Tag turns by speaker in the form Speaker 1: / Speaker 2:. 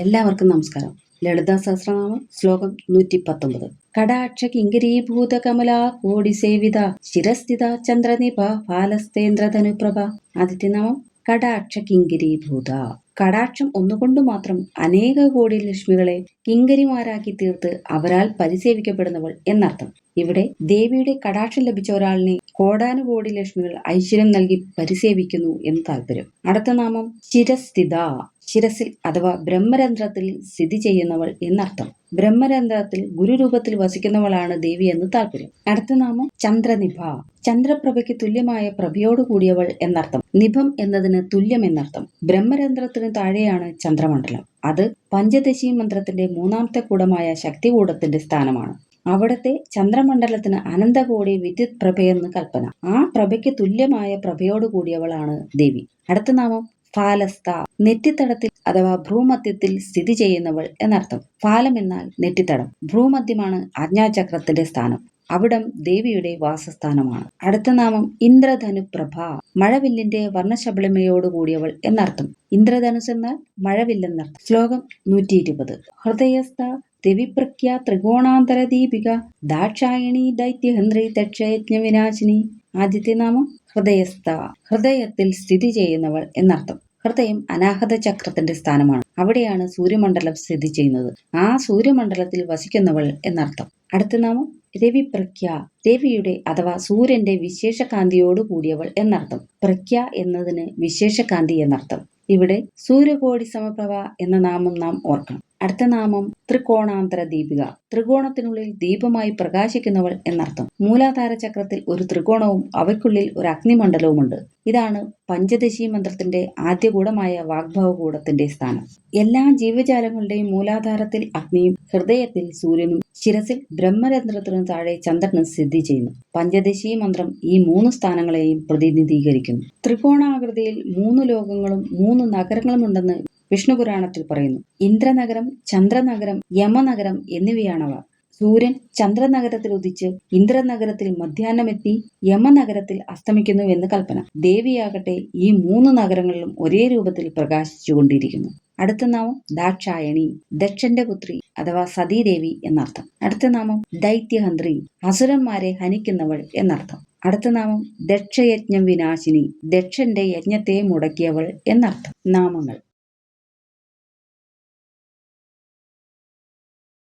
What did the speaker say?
Speaker 1: എല്ലാവർക്കും നമസ്കാരം. ലളിതാ സഹസ്രനാമം ശ്ലോകം നൂറ്റി പത്തൊമ്പത് കടാക്ഷ കിങ്കരീഭൂത കമല കോടി സേവിത ശിരസ്ഥിത ചന്ദ്രനിഭ ഫാലസ്തേന്ദ്രധനുപ്രഭ ആദിത്യനാമം കടാക്ഷ കിങ്കരീഭൂത കടാക്ഷം ഒന്നുകൊണ്ട് മാത്രം അനേക കോടി ലക്ഷ്മികളെ കിങ്കരിമാരാക്കി തീർത്ത് അവരാൽ പരിസേവിക്കപ്പെടുന്നവൾ എന്നർത്ഥം. ഇവിടെ ദേവിയുടെ കടാക്ഷം ലഭിച്ച ഒരാളിനെ കോടാനുകോടി ലക്ഷ്മികൾ ഐശ്വര്യം നൽകി പരിസേവിക്കുന്നു എന്ന് താല്പര്യം അടുത്ത നാമം ശിരസ്ഥിത. ശിരസിൽ അഥവാ ബ്രഹ്മരന്ധ്രത്തിൽ സ്ഥിതി ചെയ്യുന്നവൾ എന്നർത്ഥം. ബ്രഹ്മരന്ധ്രത്തിൽ ഗുരുരൂപത്തിൽ വസിക്കുന്നവളാണ് ദേവി എന്ന് താല്പര്യം. അടുത്ത നാമം ചന്ദ്രനിഭ. ചന്ദ്രപ്രഭയ്ക്ക് തുല്യമായ പ്രഭയോട് കൂടിയവൾ എന്നർത്ഥം. നിഭം എന്നതിന് തുല്യം എന്നർത്ഥം. ബ്രഹ്മരന്ധ്രത്തിന് താഴെയാണ് ചന്ദ്രമണ്ഡലം. അത് പഞ്ചദശി മന്ത്രത്തിന്റെ മൂന്നാമത്തെ കൂടമായ ശക്തികൂടത്തിന്റെ സ്ഥാനമാണ്. അവിടത്തെ ചന്ദ്രമണ്ഡലത്തിന് അനന്തകോടി വിദ്യുത് പ്രഭയെന്ന് കൽപ്പന. ആ പ്രഭയ്ക്ക് തുല്യമായ പ്രഭയോട് കൂടിയവളാണ് ദേവി. അടുത്ത നാമം ഫാലസ്ത നെറ്റിത്തടത്തിൽ അഥവാ ഭ്രൂമധ്യത്തിൽ സ്ഥിതി ചെയ്യുന്നവൾ എന്നർത്ഥം. ഫാലം എന്നാൽ നെറ്റിത്തടം. ഭ്രൂമധ്യമാണ് ആജ്ഞാചക്രത്തിന്റെ സ്ഥാനം. അവിടം ദേവിയുടെ വാസസ്ഥാനമാണ്. അടുത്ത നാമം ഇന്ദ്രധനുപ്രഭ. മഴവില്ലിന്റെ വർണശബളിമയോട് കൂടിയവൾ എന്നർത്ഥം. ഇന്ദ്രധനുസ് എന്നാൽ മഴവില്ലെന്നർത്ഥം. ശ്ലോകം നൂറ്റി ഇരുപത് ഹൃദയസ്ഥ രവിപ്രഖ്യ ത്രികോണാന്തര ദീപിക ദാക്ഷായണി ദൈത്യഹന്ത്രി ദക്ഷയജ്ഞ വിനാശിനി. ആദ്യത്തെ നാമം ഹൃദയസ്ഥ. ഹൃദയത്തിൽ സ്ഥിതി ചെയ്യുന്നവൾ എന്നർത്ഥം. ഹൃദയം അനാഹത ചക്രത്തിന്റെ സ്ഥാനമാണ്. അവിടെയാണ് സൂര്യമണ്ഡലം സ്ഥിതി ചെയ്യുന്നത്. ആ സൂര്യമണ്ഡലത്തിൽ വസിക്കുന്നവൾ എന്നർത്ഥം. അടുത്ത നാമം രവി പ്രഖ്യ രവിയുടെ അഥവാ സൂര്യന്റെ വിശേഷകാന്തിയോട് കൂടിയവൾ എന്നർത്ഥം. പ്രഖ്യ എന്നതിന് വിശേഷകാന്തി എന്നർത്ഥം. ഇവിടെ സൂര്യകോടി സമപ്രഭ എന്ന നാമം നാം ഓർക്കണം. അടുത്ത നാമം ത്രികോണാന്തര ദീപിക. ത്രികോണത്തിനുള്ളിൽ ദീപമായി പ്രകാശിക്കുന്നവൾ എന്നർത്ഥം. മൂലാധാര ചക്രത്തിൽ ഒരു ത്രികോണവും അവയ്ക്കുള്ളിൽ ഒരു അഗ്നിമണ്ഡലവുമുണ്ട്. ഇതാണ് പഞ്ചദശി മന്ത്രത്തിന്റെ ആദ്യ കൂടമായ വാഗ്ഭവകൂടത്തിന്റെ സ്ഥാനം. എല്ലാ ജീവജാലങ്ങളുടെയും മൂലാധാരത്തിൽ അഗ്നിയും ഹൃദയത്തിൽ സൂര്യനും ശിരസിൽ ബ്രഹ്മരന്ധ്രത്തിനു താഴെ ചന്ദ്രനും സ്ഥിതി ചെയ്യുന്നു. പഞ്ചദശി മന്ത്രം ഈ മൂന്ന് സ്ഥാനങ്ങളെയും പ്രതിനിധീകരിക്കുന്നു. ത്രികോണാകൃതിയിൽ മൂന്ന് ലോകങ്ങളും മൂന്ന് നഗരങ്ങളും ഉണ്ടെന്ന് വിഷ്ണുപുരാണത്തിൽ പറയുന്നു. ഇന്ദ്രനഗരം ചന്ദ്രനഗരം യമനഗരം എന്നിവയാണവ. സൂര്യൻ ചന്ദ്രനഗരത്തിൽ ഉദിച്ച് ഇന്ദ്രനഗരത്തിൽ മധ്യാഹ്നമെത്തി യമനഗരത്തിൽ അസ്തമിക്കുന്നു എന്ന് കൽപ്പന. ദേവിയാകട്ടെ ഈ മൂന്ന് നഗരങ്ങളിലും ഒരേ രൂപത്തിൽ പ്രകാശിച്ചുകൊണ്ടിരിക്കുന്നു. അടുത്ത നാമം ദാക്ഷായണി ദക്ഷന്റെ പുത്രി അഥവാ സതീദേവി എന്നർത്ഥം. അടുത്ത നാമം ദൈത്യഹന്ത്രി അസുരന്മാരെ ഹനിക്കുന്നവൾ എന്നർത്ഥം. അടുത്ത നാമം ദക്ഷയജ്ഞം വിനാശിനി ദക്ഷന്റെ യജ്ഞത്തെ മുടക്കിയവൾ എന്നർത്ഥം. നാമങ്ങൾ.